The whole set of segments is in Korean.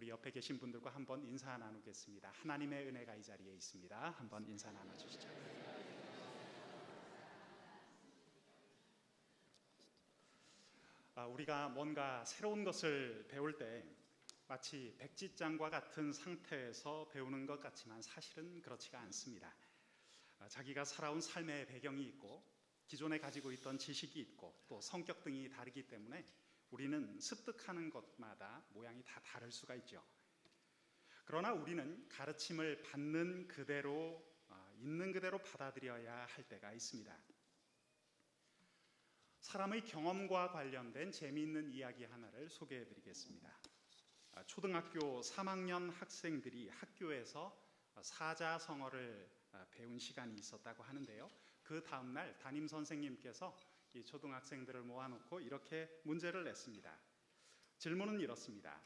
우리 옆에 계신 분들과 한번 인사 나누겠습니다. 하나님의 은혜가 이 자리에 있습니다. 한번 인사 나눠 주시죠. 아, 우리가 뭔가 새로운 것을 배울 때 마치 백지장과 같은 상태에서 배우는 것 같지만 사실은 그렇지가 않습니다. 아, 자기가 살아온 삶의 배경이 있고 기존에 가지고 있던 지식이 있고 또 성격 등이 다르기 때문에 우리는 습득하는 것마다 모양이 다 다를 수가 있죠. 그러나 우리는 가르침을 받는 그대로 아, 있는 그대로 받아들여야 할 때가 있습니다. 사람의 경험과 관련된 재미있는 이야기 하나를 소개해 드리겠습니다. 아, 초등학교 3학년 학생들이 학교에서 사자성어를 아, 배운 시간이 있었다고 하는데요. 그 다음 날 담임 선생님께서 이 초등학생들을 모아놓고 이렇게 문제를 냈습니다. 질문은 이렇습니다.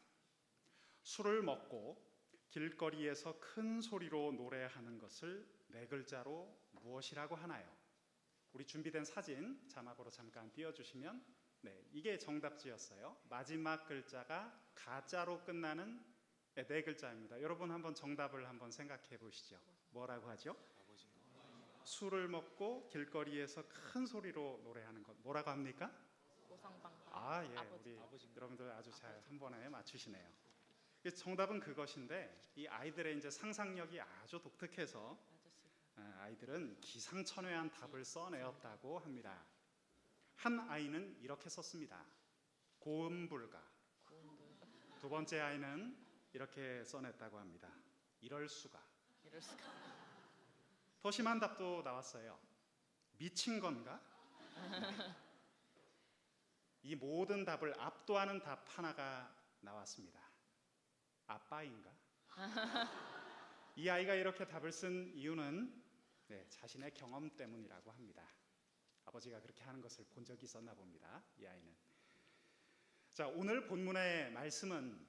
술을 먹고 길거리에서 큰 소리로 노래하는 것을 네 글자로 무엇이라고 하나요? 우리 준비된 사진 자막으로 잠깐 띄워주시면 네 이게 정답지였어요. 마지막 글자가 가짜로 끝나는 네, 네 글자입니다. 여러분 한번 정답을 한번 생각해 보시죠. 뭐라고 하죠? 술을 먹고 길거리에서 큰 소리로 노래하는 것 뭐라고 합니까? 보상방방. 아 예, 아버지. 우리 여러분들 아주 잘 한 번에 맞추시네요. 이 정답은 그것인데 이 아이들의 이제 상상력이 아주 독특해서. 아, 아이들은 기상천외한 답을 써내었다고 합니다. 한 아이는 이렇게 썼습니다. 고음불가. 두 번째 아이는 이렇게 써냈다고 합니다. 이럴 수가. 이럴 수가. 더 심한 답도 나왔어요. 미친 건가? 이 모든 답을 압도하는 답 하나가 나왔습니다. 아빠인가? 이 아이가 이렇게 답을 쓴 이유는 네, 자신의 경험 때문이라고 합니다. 아버지가 그렇게 하는 것을 본 적이 있었나 봅니다. 이 아이는. 자, 오늘 본문의 말씀은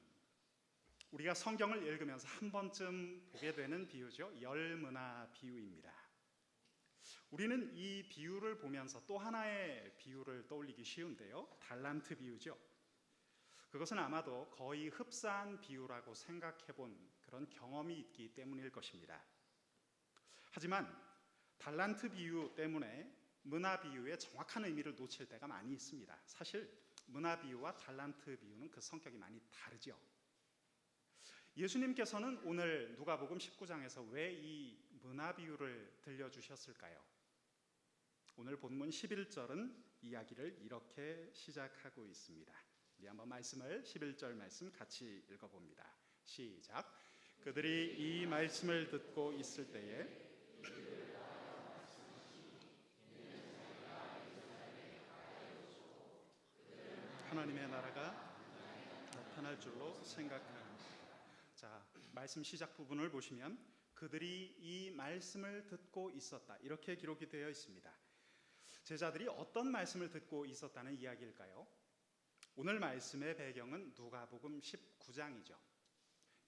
우리가 성경을 읽으면서 한 번쯤 보게 되는 비유죠. 열문화 비유입니다. 우리는 이 비유를 보면서 또 하나의 비유를 떠올리기 쉬운데요. 달란트 비유죠. 그것은 아마도 거의 흡사한 비유라고 생각해 본 그런 경험이 있기 때문일 것입니다. 하지만 달란트 비유 때문에 문화 비유의 정확한 의미를 놓칠 때가 많이 있습니다. 사실 문화 비유와 달란트 비유는 그 성격이 많이 다르죠. 예수님께서는 오늘 누가복음 19장에서 왜 이 문화 비유를 들려 주셨을까요? 오늘 본문 11절은 이야기를 이렇게 시작하고 있습니다. 우리 한번 말씀을 11절 말씀 같이 읽어 봅니다. 시작. 그들이 이 말씀을 듣고 있을 때에 하나님의 나라가 나타날 줄로. 자, 말씀 시작 부분을 보시면 그들이 이 말씀을 듣고 있었다. 이렇게 기록이 되어 있습니다. 제자들이 어떤 말씀을 듣고 있었다는 이야기일까요? 오늘 말씀의 배경은 누가복음 19장이죠.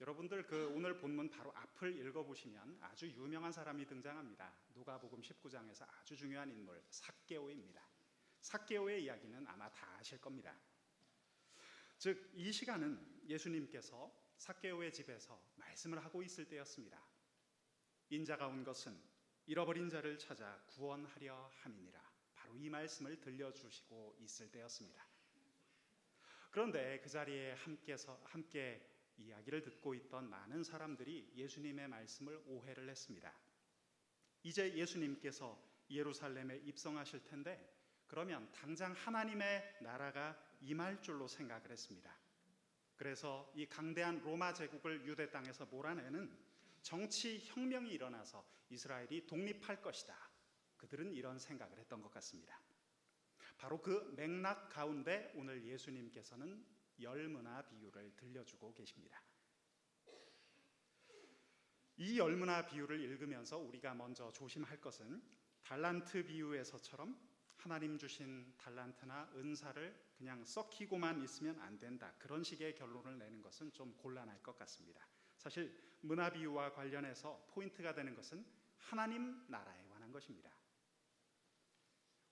여러분들 그 오늘 본문 바로 앞을 읽어 보시면 아주 유명한 사람이 등장합니다. 누가복음 19장에서 아주 중요한 인물 삭개오입니다. 삭개오의 이야기는 아마 다 아실 겁니다. 즉 이 시간은 예수님께서 삭개오의 집에서 말씀을 하고 있을 때였습니다. 인자가 온 것은 잃어버린 자를 찾아 구원하려 함이니라. 바로 이 말씀을 들려주시고 있을 때였습니다. 그런데 그 자리에 함께서 함께 이야기를 듣고 있던 많은 사람들이 예수님의 말씀을 오해를 했습니다. 이제 예수님께서 예루살렘에 입성하실 텐데 그러면 당장 하나님의 나라가 임할 줄로 생각을 했습니다. 그래서 이 강대한 로마 제국을 유대 땅에서 몰아내는 정치 혁명이 일어나서 이스라엘이 독립할 것이다. 그들은 이런 생각을 했던 것 같습니다. 바로 그 맥락 가운데 오늘 예수님께서는 열문화 비유를 들려주고 계십니다. 이 열문화 비유를 읽으면서 우리가 먼저 조심할 것은 달란트 비유에서처럼 하나님 주신 달란트나 은사를 그냥 썩히고만 있으면 안 된다. 그런 식의 결론을 내는 것은 좀 곤란할 것 같습니다. 사실 문화 비유와 관련해서 포인트가 되는 것은 하나님 나라에 관한 것입니다.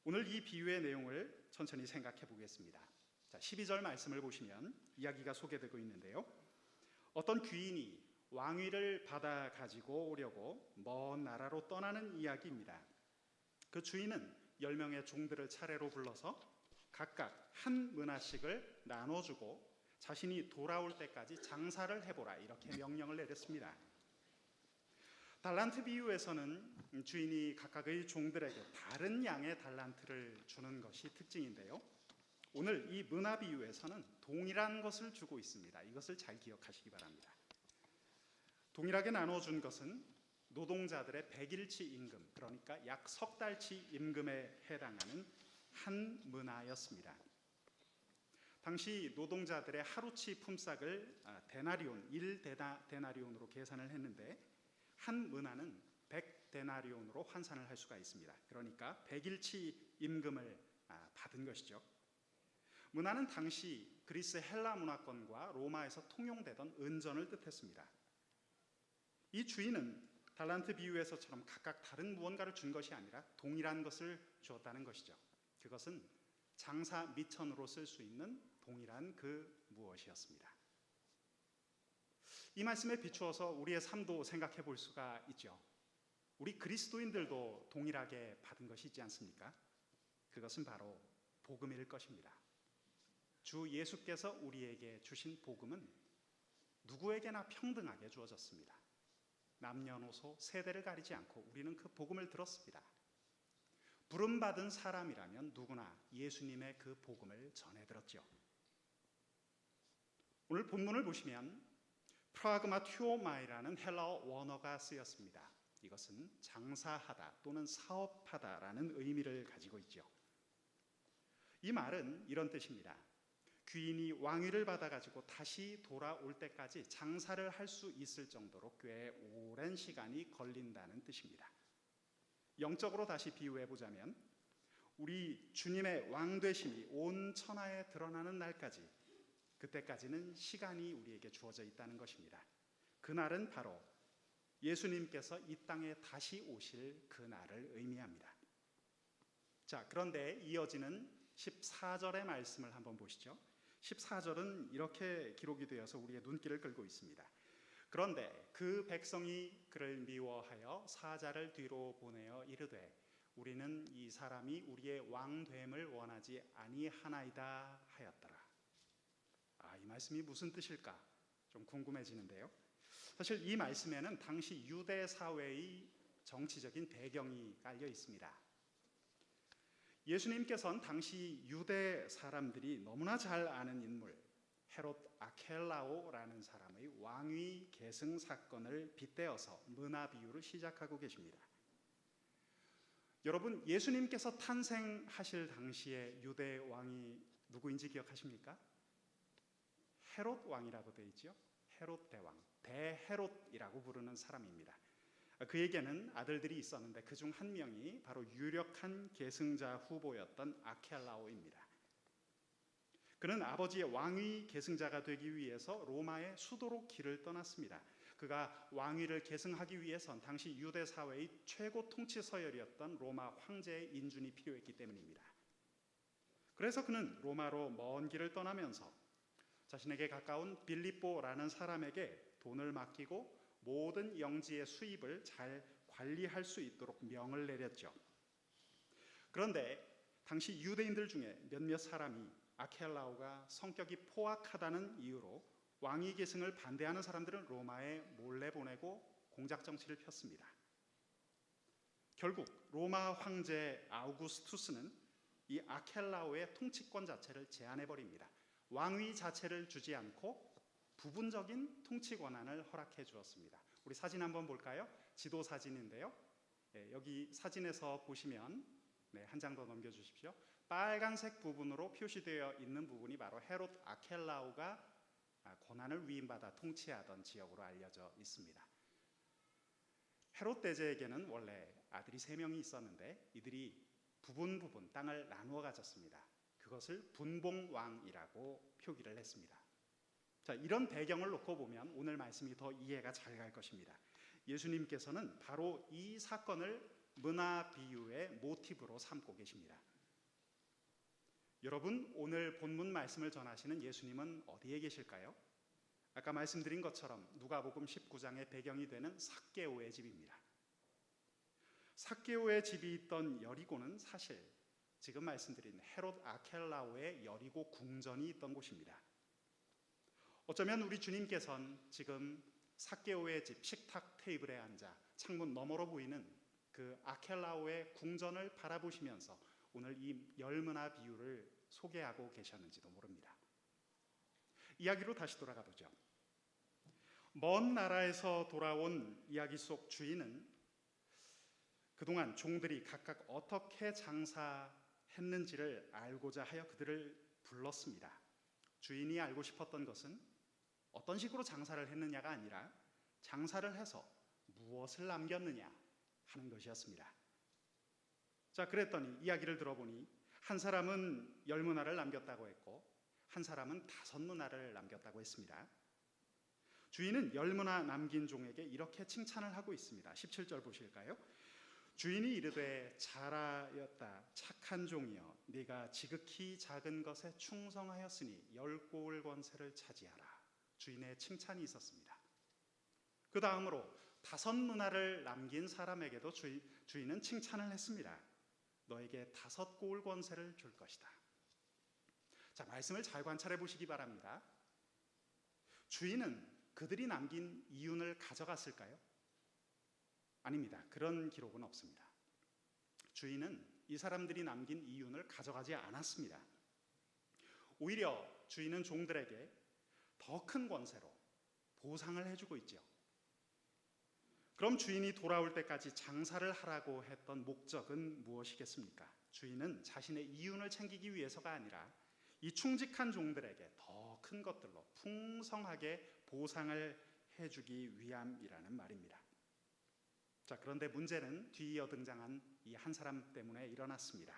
오늘 이 비유의 내용을 천천히 생각해 보겠습니다. 자, 12절 말씀을 보시면 이야기가 소개되고 있는데요. 어떤 귀인이 왕위를 받아 가지고 오려고 먼 나라로 떠나는 이야기입니다. 그 주인은 열 명의 종들을 차례로 불러서 각각 한 문화씩을 나눠주고 자신이 돌아올 때까지 장사를 해보라 이렇게 명령을 내렸습니다. 달란트 비유에서는 주인이 각각의 종들에게 다른 양의 달란트를 주는 것이 특징인데요. 오늘 이 문화 비유에서는 동일한 것을 주고 있습니다. 이것을 잘 기억하시기 바랍니다. 동일하게 나눠준 것은 노동자들의 백일치 임금, 그러니까 약 석 달치 임금에 해당하는 한 문화였습니다. 당시 노동자들의 하루치 품삯을 아, 데나리온, 1 데나리온으로 계산을 했는데 한 문화는 100 데나리온으로 환산을 할 수가 있습니다. 그러니까 100일치 임금을 아, 받은 것이죠. 문화는 당시 그리스 헬라 문화권과 로마에서 통용되던 은전을 뜻했습니다. 이 주인은 달란트 비유에서처럼 각각 다른 무언가를 준 것이 아니라 동일한 것을 주었다는 것이죠. 그것은 장사 미천으로 쓸 수 있는 동일한 그 무엇이었습니다. 이 말씀에 비추어서 우리의 삶도 생각해 볼 수가 있죠. 우리 그리스도인들도 동일하게 받은 것이 있지 않습니까? 그것은 바로 복음일 것입니다. 주 예수께서 우리에게 주신 복음은 누구에게나 평등하게 주어졌습니다. 남녀노소 세대를 가리지 않고 우리는 그 복음을 들었습니다. 부름받은 사람이라면 누구나 예수님의 그 복음을 전해 들었죠. 오늘 본문을 보시면 프라그마티오마이라는 헬라어 원어가 쓰였습니다. 이것은 장사하다 또는 사업하다라는 의미를 가지고 있죠. 이 말은 이런 뜻입니다. 귀인이 왕위를 받아가지고 다시 돌아올 때까지 장사를 할 수 있을 정도로 꽤 오랜 시간이 걸린다는 뜻입니다. 영적으로 다시 비유해 보자면 우리 주님의 왕 되심이 온 천하에 드러나는 날까지 그때까지는 시간이 우리에게 주어져 있다는 것입니다. 그날은 바로 예수님께서 이 땅에 다시 오실 그날을 의미합니다. 자, 그런데 이어지는 14절의 말씀을 한번 보시죠. 14절은 이렇게 기록이 되어서 우리의 눈길을 끌고 있습니다. 그런데 그 백성이 그를 미워하여 사자를 뒤로 보내어 이르되 우리는 이 사람이 우리의 왕됨을 원하지 아니하나이다 하였더라. 아, 이 말씀이 무슨 뜻일까? 좀 궁금해지는데요. 사실 이 말씀에는 당시 유대 사회의 정치적인 배경이 깔려 있습니다. 예수님께서는 당시 유대 사람들이 너무나 잘 아는 인물 헤롯 아켈라오라는 사람의 왕위 계승 사건을 빗대어서 문화 비유를 시작하고 계십니다. 여러분 예수님께서 탄생하실 당시에 유대 왕이 누구인지 기억하십니까? 헤롯 왕이라고 되어 있죠. 헤롯 대왕, 대헤롯이라고 부르는 사람입니다. 그에게는 아들들이 있었는데 그 중 한 명이 바로 유력한 계승자 후보였던 아켈라오입니다. 그는 아버지의 왕위 계승자가 되기 위해서 로마의 수도로 길을 떠났습니다. 그가 왕위를 계승하기 위해선 당시 유대 사회의 최고 통치 서열이었던 로마 황제의 인준이 필요했기 때문입니다. 그래서 그는 로마로 먼 길을 떠나면서 자신에게 가까운 빌립보라는 사람에게 돈을 맡기고 모든 영지의 수입을 잘 관리할 수 있도록 명을 내렸죠. 그런데 당시 유대인들 중에 몇몇 사람이 아켈라오가 성격이 포악하다는 이유로 왕위 계승을 반대하는 사람들은 로마에 몰래 보내고 공작 정치를 폈습니다. 결국 로마 황제 아우구스투스는 이 아켈라오의 통치권 자체를 제한해 버립니다. 왕위 자체를 주지 않고 부분적인 통치 권한을 허락해 주었습니다. 우리 사진 한번 볼까요? 지도 사진인데요. 네, 여기 사진에서 보시면 네, 한 장 더 넘겨 주십시오. 빨간색 부분으로 표시되어 있는 부분이 바로 헤롯 아켈라오가 권한을 위임받아 통치하던 지역으로 알려져 있습니다. 헤롯 대제에게는 원래 아들이 세 명이 있었는데 이들이 부분 부분 땅을 나누어 가졌습니다. 그것을 분봉왕이라고 표기를 했습니다. 자, 이런 배경을 놓고 보면 오늘 말씀이 더 이해가 잘 갈 것입니다. 예수님께서는 바로 이 사건을 문화 비유의 모티브로 삼고 계십니다. 여러분, 오늘 본문 말씀을 전하시는 예수님은 어디에 계실까요? 아까 말씀드린 것처럼 누가복음 19장의 배경이 되는 삭개오의 집입니다. 삭개오의 집이 있던 여리고는 사실 지금 말씀드린 헤롯 아켈라오의 여리고 궁전이 있던 곳입니다. 어쩌면 우리 주님께서는 지금 삭개오의 집 식탁 테이블에 앉아 창문 너머로 보이는 그 아켈라오의 궁전을 바라보시면서 오늘 이 열문화 비유를 소개하고 계셨는지도 모릅니다. 이야기로 다시 돌아가 보죠. 먼 나라에서 돌아온 이야기 속 주인은 그동안 종들이 각각 어떻게 장사했는지를 알고자 하여 그들을 불렀습니다. 주인이 알고 싶었던 것은 어떤 식으로 장사를 했느냐가 아니라 장사를 해서 무엇을 남겼느냐 하는 것이었습니다. 자, 그랬더니 이야기를 들어보니 한 사람은 열 문화를 남겼다고 했고 한 사람은 다섯 문화를 남겼다고 했습니다. 주인은 열 문화 남긴 종에게 이렇게 칭찬을 하고 있습니다. 17절 보실까요? 주인이 이르되 잘하였다 착한 종이여 네가 지극히 작은 것에 충성하였으니 열 고을 권세를 차지하라 주인의 칭찬이 있었습니다. 그 다음으로 다섯 문화를 남긴 사람에게도 주인, 주인은 칭찬을 했습니다. 너에게 다섯 고을 권세를 줄 것이다. 자, 말씀을 잘 관찰해 보시기 바랍니다. 주인은 그들이 남긴 이윤을 가져갔을까요? 아닙니다. 그런 기록은 없습니다. 주인은 이 사람들이 남긴 이윤을 가져가지 않았습니다. 오히려 주인은 종들에게 더 큰 권세로 보상을 해주고 있죠. 그럼 주인이 돌아올 때까지 장사를 하라고 했던 목적은 무엇이겠습니까? 주인은 자신의 이윤을 챙기기 위해서가 아니라 이 충직한 종들에게 더 큰 것들로 풍성하게 보상을 해주기 위함이라는 말입니다. 자, 그런데 문제는 뒤이어 등장한 이 한 사람 때문에 일어났습니다.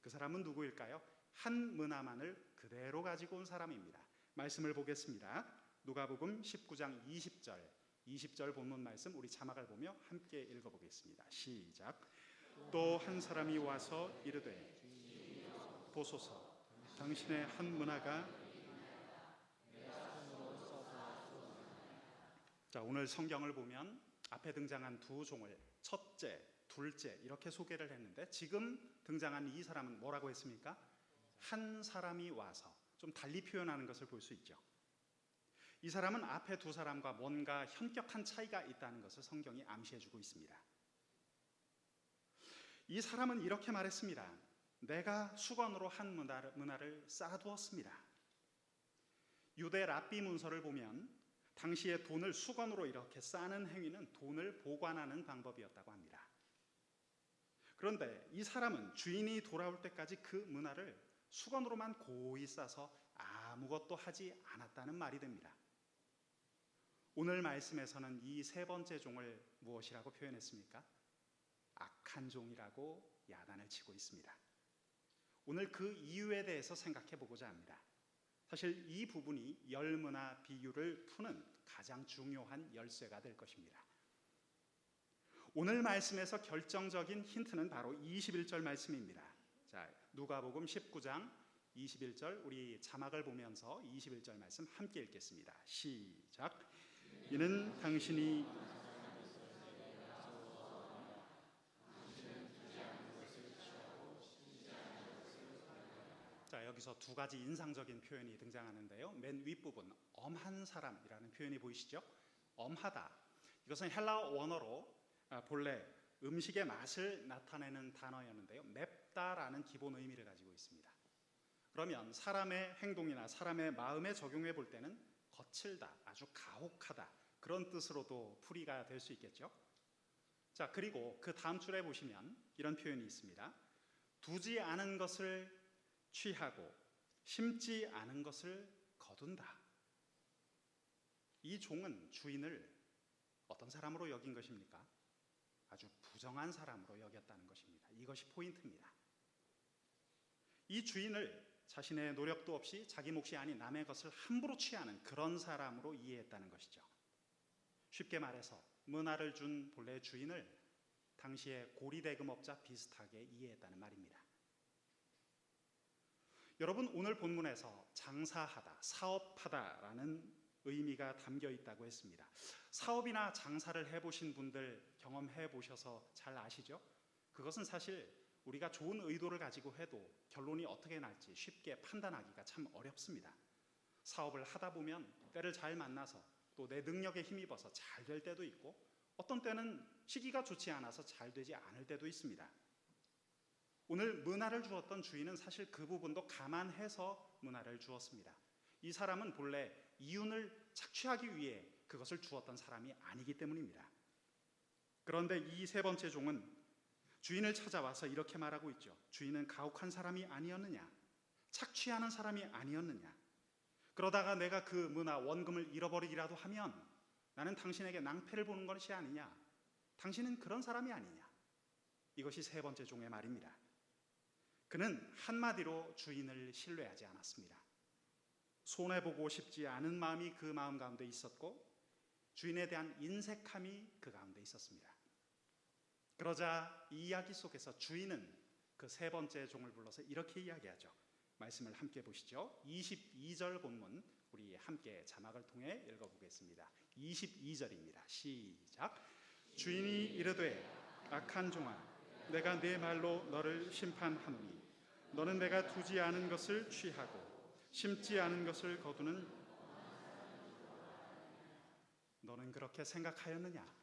그 사람은 누구일까요? 한 문화만을 그대로 가지고 온 사람입니다. 말씀을 보겠습니다. 누가복음 19장 20절, 20절 본문 말씀 우리 자막을 보며 함께 읽어보겠습니다. 시작. 또 한 사람이 와서 이르되 보소서, 당신의 한 문화가 자, 오늘 성경을 보면 앞에 등장한 두 종을 첫째, 둘째 이렇게 소개를 했는데 지금 등장한 이 사람은 뭐라고 했습니까? 한 사람이 와서 좀 달리 표현하는 것을 볼 수 있죠. 이 사람은 앞에 두 사람과 뭔가 현격한 차이가 있다는 것을 성경이 암시해주고 있습니다. 이 사람은 이렇게 말했습니다. 내가 수건으로 한 문화를, 문화를 쌓아두었습니다. 유대 랍비 문서를 보면 당시에 돈을 수건으로 이렇게 싸는 행위는 돈을 보관하는 방법이었다고 합니다. 그런데 이 사람은 주인이 돌아올 때까지 그 문화를 수건으로만 고이 싸서 아무것도 하지 않았다는 말이 됩니다. 오늘 말씀에서는 이 세 번째 종을 무엇이라고 표현했습니까? 악한 종이라고 야단을 치고 있습니다. 오늘 그 이유에 대해서 생각해 보고자 합니다. 사실 이 부분이 열문화 비유를 푸는 가장 중요한 열쇠가 될 것입니다. 오늘 말씀에서 결정적인 힌트는 바로 21절 말씀입니다. 자, 누가복음 19장 21절 우리 자막을 보면서 21절 말씀 함께 읽겠습니다. 시작. 이는 당신이 자, 여기서 두 가지 인상적인 표현이 등장하는데요. 맨 윗부분 엄한 사람이라는 표현이 보이시죠? 엄하다. 이것은 헬라어 원어로 아, 본래 음식의 맛을 나타내는 단어였는데요. 맵다라는 기본 의미를 가지고 있습니다. 그러면 사람의 행동이나 사람의 마음에 적용해 볼 때는 거칠다, 아주 가혹하다 그런 뜻으로도 풀이가 될 수 있겠죠. 자 그리고 그 다음 줄에 보시면 이런 표현이 있습니다. 두지 않은 것을 취하고 심지 않은 것을 거둔다. 이 종은 주인을 어떤 사람으로 여긴 것입니까? 아주 부정한 사람으로 여겼다는 것입니다. 이것이 포인트입니다. 이 주인을 자신의 노력도 없이 자기 몫이 아닌 남의 것을 함부로 취하는 그런 사람으로 이해했다는 것이죠. 쉽게 말해서 문화를 준 본래 주인을 당시의 고리대금업자 비슷하게 이해했다는 말입니다. 여러분 오늘 본문에서 장사하다, 사업하다라는 의미가 담겨 있다고 했습니다. 사업이나 장사를 해보신 분들 경험해 보셔서 잘 아시죠? 그것은 사실 우리가 좋은 의도를 가지고 해도 결론이 어떻게 날지 쉽게 판단하기가 참 어렵습니다. 사업을 하다 보면 때를 잘 만나서 또 내 능력에 힘입어서 잘 될 때도 있고 어떤 때는 시기가 좋지 않아서 잘 되지 않을 때도 있습니다. 오늘 문화를 주었던 주인은 사실 그 부분도 감안해서 문화를 주었습니다. 이 사람은 본래 이윤을 착취하기 위해 그것을 주었던 사람이 아니기 때문입니다. 그런데 이 세 번째 종은 주인을 찾아와서 이렇게 말하고 있죠. 주인은 가혹한 사람이 아니었느냐? 착취하는 사람이 아니었느냐? 그러다가 내가 그 문화 원금을 잃어버리기라도 하면 나는 당신에게 낭패를 보는 것이 아니냐? 당신은 그런 사람이 아니냐? 이것이 세 번째 종의 말입니다. 그는 한마디로 주인을 신뢰하지 않았습니다. 손해보고 싶지 않은 마음이 그 마음 가운데 있었고 주인에 대한 인색함이 그 가운데 있었습니다. 그러자 이 이야기 속에서 주인은 그 세 번째 종을 불러서 이렇게 이야기하죠. 말씀을 함께 보시죠. 22절 본문 우리 함께 자막을 통해 읽어보겠습니다. 22절입니다. 시작. 주인이 이르되 악한 종아 내가 내 말로 너를 심판하노니 너는 내가 두지 않은 것을 취하고 심지 않은 것을 거두는 너는 그렇게 생각하였느냐?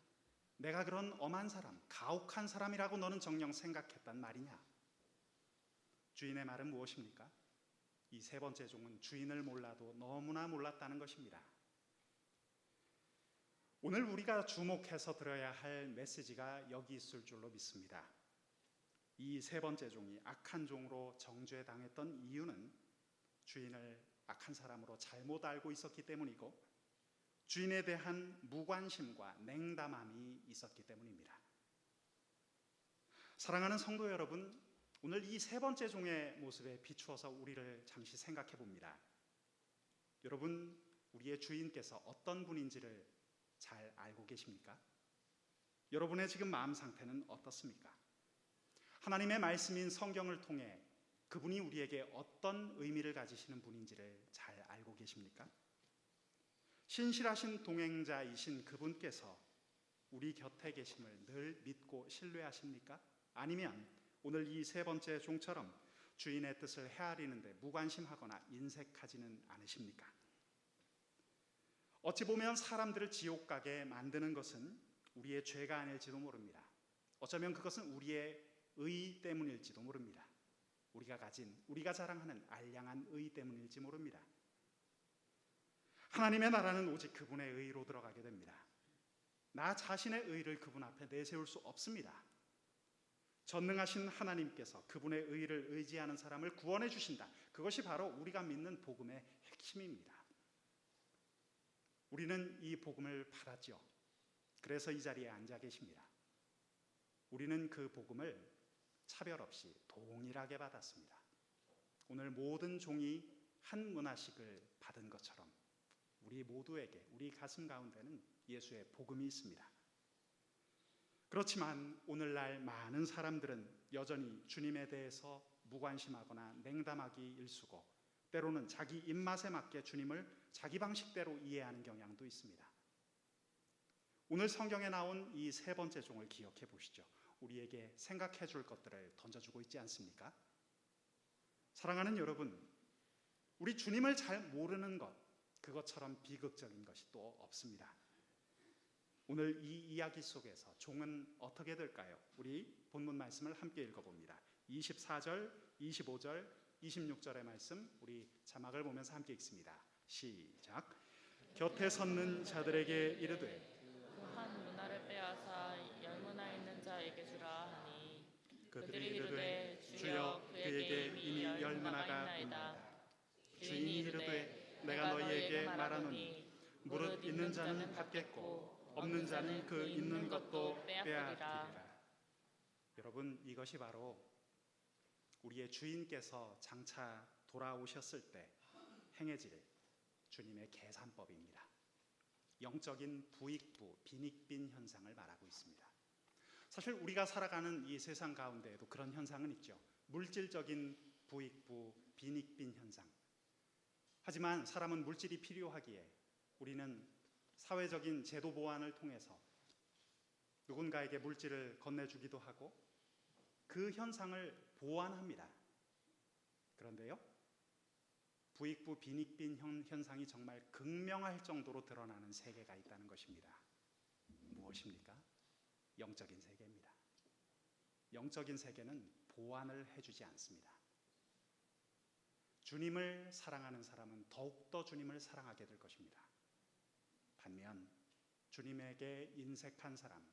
내가 그런 엄한 사람, 가혹한 사람이라고 너는 정녕 생각했단 말이냐? 주인의 말은 무엇입니까? 이 세 번째 종은 주인을 몰라도 너무나 몰랐다는 것입니다. 오늘 우리가 주목해서 들어야 할 메시지가 여기 있을 줄로 믿습니다. 이 세 번째 종이 악한 종으로 정죄당했던 이유는 주인을 악한 사람으로 잘못 알고 있었기 때문이고 주인에 대한 무관심과 냉담함이 있었기 때문입니다. 사랑하는 성도 여러분, 오늘 이 세 번째 종의 모습에 비추어서 우리를 잠시 생각해 봅니다. 여러분, 우리의 주인께서 어떤 분인지를 잘 알고 계십니까? 여러분의 지금 마음 상태는 어떻습니까? 하나님의 말씀인 성경을 통해 그분이 우리에게 어떤 의미를 가지시는 분인지를 잘 알고 계십니까? 신실하신 동행자이신 그분께서 우리 곁에 계심을 늘 믿고 신뢰하십니까? 아니면 오늘 이 세 번째 종처럼 주인의 뜻을 헤아리는데 무관심하거나 인색하지는 않으십니까? 어찌 보면 사람들을 지옥 가게 만드는 것은 우리의 죄가 아닐지도 모릅니다. 어쩌면 그것은 우리의 의 때문일지도 모릅니다. 우리가 가진, 우리가 자랑하는 알량한 의 때문일지 모릅니다. 하나님의 나라는 오직 그분의 의로 들어가게 됩니다. 나 자신의 의를 그분 앞에 내세울 수 없습니다. 전능하신 하나님께서 그분의 의를 의지하는 사람을 구원해 주신다. 그것이 바로 우리가 믿는 복음의 핵심입니다. 우리는 이 복음을 받았죠. 그래서 이 자리에 앉아 계십니다. 우리는 그 복음을 차별 없이 동일하게 받았습니다. 오늘 모든 종이 한 문화식을 받은 것처럼 우리 모두에게 우리 가슴 가운데는 예수의 복음이 있습니다. 그렇지만 오늘날 많은 사람들은 여전히 주님에 대해서 무관심하거나 냉담하기 일쑤고 때로는 자기 입맛에 맞게 주님을 자기 방식대로 이해하는 경향도 있습니다. 오늘 성경에 나온 이 세 번째 종을 기억해 보시죠. 우리에게 생각해 줄 것들을 던져주고 있지 않습니까? 사랑하는 여러분, 우리 주님을 잘 모르는 것, 그것처럼 비극적인 것이 또 없습니다. 오늘 이 이야기 속에서 종은 어떻게 될까요? 우리 본문 말씀을 함께 읽어봅니다. 24절, 25절, 26절의 말씀 우리 자막을 보면서 함께 읽습니다. 시작. 곁에 섰는 자들에게 이르되 한 문화를 빼앗아 열문화 주라 하니 그들이 이르되 주여 그에게 이미 열문화가 있나이다. 주인이 이르되 내가 너희에게 말하노니 무릇 있는 자는 받겠고 없는 자는 그 있는 것도 빼앗기리라. 여러분 이것이 바로 우리의 주인께서 장차 돌아오셨을 때 행해질 주님의 계산법입니다. 영적인 부익부, 빈익빈 현상을 말하고 있습니다. 사실 우리가 살아가는 이 세상 가운데에도 그런 현상은 있죠. 물질적인 부익부, 빈익빈 현상. 하지만 사람은 물질이 필요하기에 우리는 사회적인 제도 보완을 통해서 누군가에게 물질을 건네주기도 하고 그 현상을 보완합니다. 그런데요, 부익부 빈익빈 현- 현상이 정말 극명할 정도로 드러나는 세계가 있다는 것입니다. 무엇입니까? 영적인 세계입니다. 영적인 세계는 보완을 해주지 않습니다. 주님을 사랑하는 사람은 더욱더 주님을 사랑하게 될 것입니다. 반면 주님에게 인색한 사람,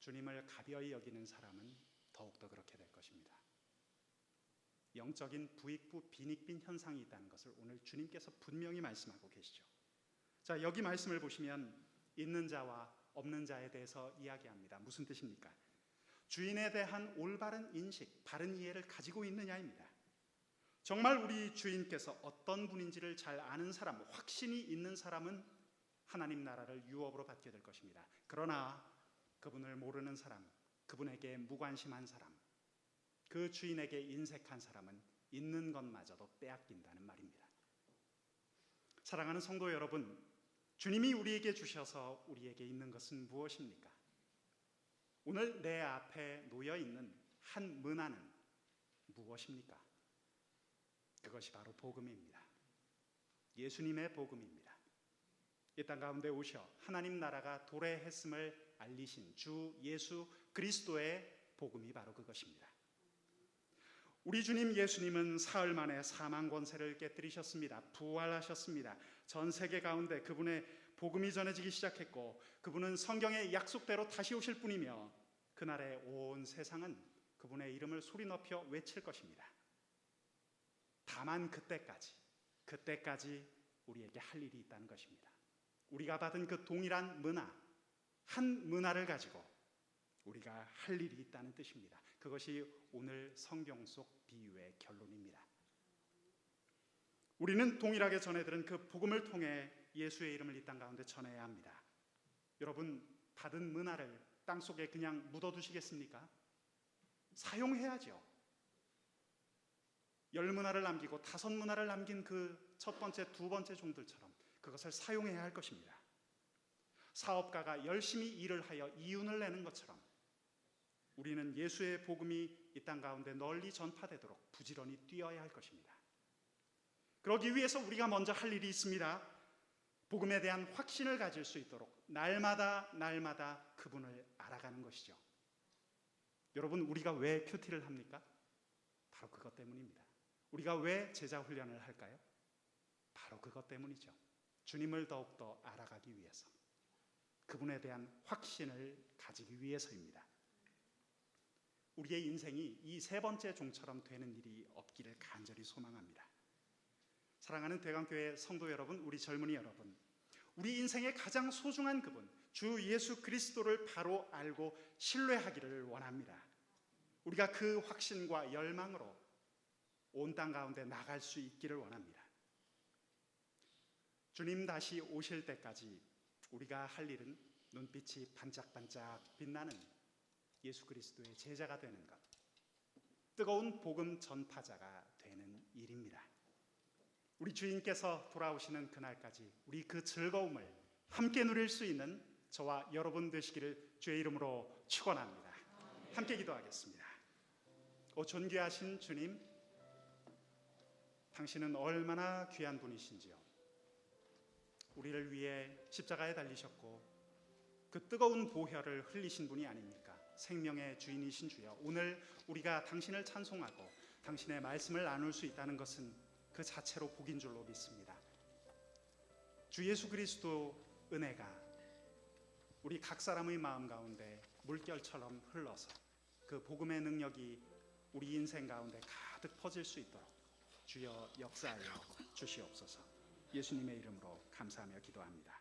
주님을 가벼이 여기는 사람은 더욱더 그렇게 될 것입니다. 영적인 부익부 빈익빈 현상이 있다는 것을 오늘 주님께서 분명히 말씀하고 계시죠. 자, 여기 말씀을 보시면 있는 자와 없는 자에 대해서 이야기합니다. 무슨 뜻입니까? 주인에 대한 올바른 인식, 바른 이해를 가지고 있느냐입니다. 정말 우리 주인께서 어떤 분인지를 잘 아는 사람, 확신이 있는 사람은 하나님 나라를 유업으로 받게 될 것입니다. 그러나 그분을 모르는 사람, 그분에게 무관심한 사람, 그 주인에게 인색한 사람은 있는 것마저도 빼앗긴다는 말입니다. 사랑하는 성도 여러분, 주님이 우리에게 주셔서 우리에게 있는 것은 무엇입니까? 오늘 내 앞에 놓여 있는 한 문화는 무엇입니까? 그것이 바로 복음입니다. 예수님의 복음입니다. 이 땅 가운데 오셔 하나님 나라가 도래했음을 알리신 주 예수 그리스도의 복음이 바로 그것입니다. 우리 주님 예수님은 사흘 만에 사망 권세를 깨뜨리셨습니다. 부활하셨습니다. 전 세계 가운데 그분의 복음이 전해지기 시작했고 그분은 성경의 약속대로 다시 오실 뿐이며 그날에 온 세상은 그분의 이름을 소리 높여 외칠 것입니다. 다만 그때까지 그때까지 우리에게 할 일이 있다는 것입니다. 우리가 받은 그 동일한 문화 한 문화를 가지고 우리가 할 일이 있다는 뜻입니다. 그것이 오늘 성경 속 비유의 결론입니다. 우리는 동일하게 전해들은 그 복음을 통해 예수의 이름을 이 땅 가운데 전해야 합니다. 여러분 받은 문화를 땅 속에 그냥 묻어두시겠습니까? 사용해야죠. 열 문화를 남기고 다섯 문화를 남긴 그 첫 번째, 두 번째 종들처럼 그것을 사용해야 할 것입니다. 사업가가 열심히 일을 하여 이윤을 내는 것처럼 우리는 예수의 복음이 이 땅 가운데 널리 전파되도록 부지런히 뛰어야 할 것입니다. 그러기 위해서 우리가 먼저 할 일이 있습니다. 복음에 대한 확신을 가질 수 있도록 날마다 날마다 그분을 알아가는 것이죠. 여러분 우리가 왜 큐티를 합니까? 바로 그것 때문입니다. 우리가 왜 제자 훈련을 할까요? 바로 그것 때문이죠. 주님을 더욱더 알아가기 위해서. 그분에 대한 확신을 가지기 위해서입니다. 우리의 인생이 이 세 번째 종처럼 되는 일이 없기를 간절히 소망합니다. 사랑하는 대강교회 성도 여러분, 우리 젊은이 여러분, 우리 인생의 가장 소중한 그분, 주 예수 그리스도를 바로 알고 신뢰하기를 원합니다. 우리가 그 확신과 열망으로 온 땅 가운데 나갈 수 있기를 원합니다. 주님 다시 오실 때까지 우리가 할 일은 눈빛이 반짝반짝 빛나는 예수 그리스도의 제자가 되는 것, 뜨거운 복음 전파자가 되는 일입니다. 우리 주인께서 돌아오시는 그날까지 우리 그 즐거움을 함께 누릴 수 있는 저와 여러분 되시기를 주의 이름으로 축원합니다. 함께 기도하겠습니다. 오 존귀하신 주님, 당신은 얼마나 귀한 분이신지요. 우리를 위해 십자가에 달리셨고 그 뜨거운 보혈을 흘리신 분이 아닙니까? 생명의 주인이신 주여. 오늘 우리가 당신을 찬송하고 당신의 말씀을 나눌 수 있다는 것은 그 자체로 복인 줄로 믿습니다. 주 예수 그리스도 은혜가 우리 각 사람의 마음 가운데 물결처럼 흘러서 그 복음의 능력이 우리 인생 가운데 가득 퍼질 수 있도록 주여 역사하여 주시옵소서. 예수님의 이름으로 감사하며 기도합니다.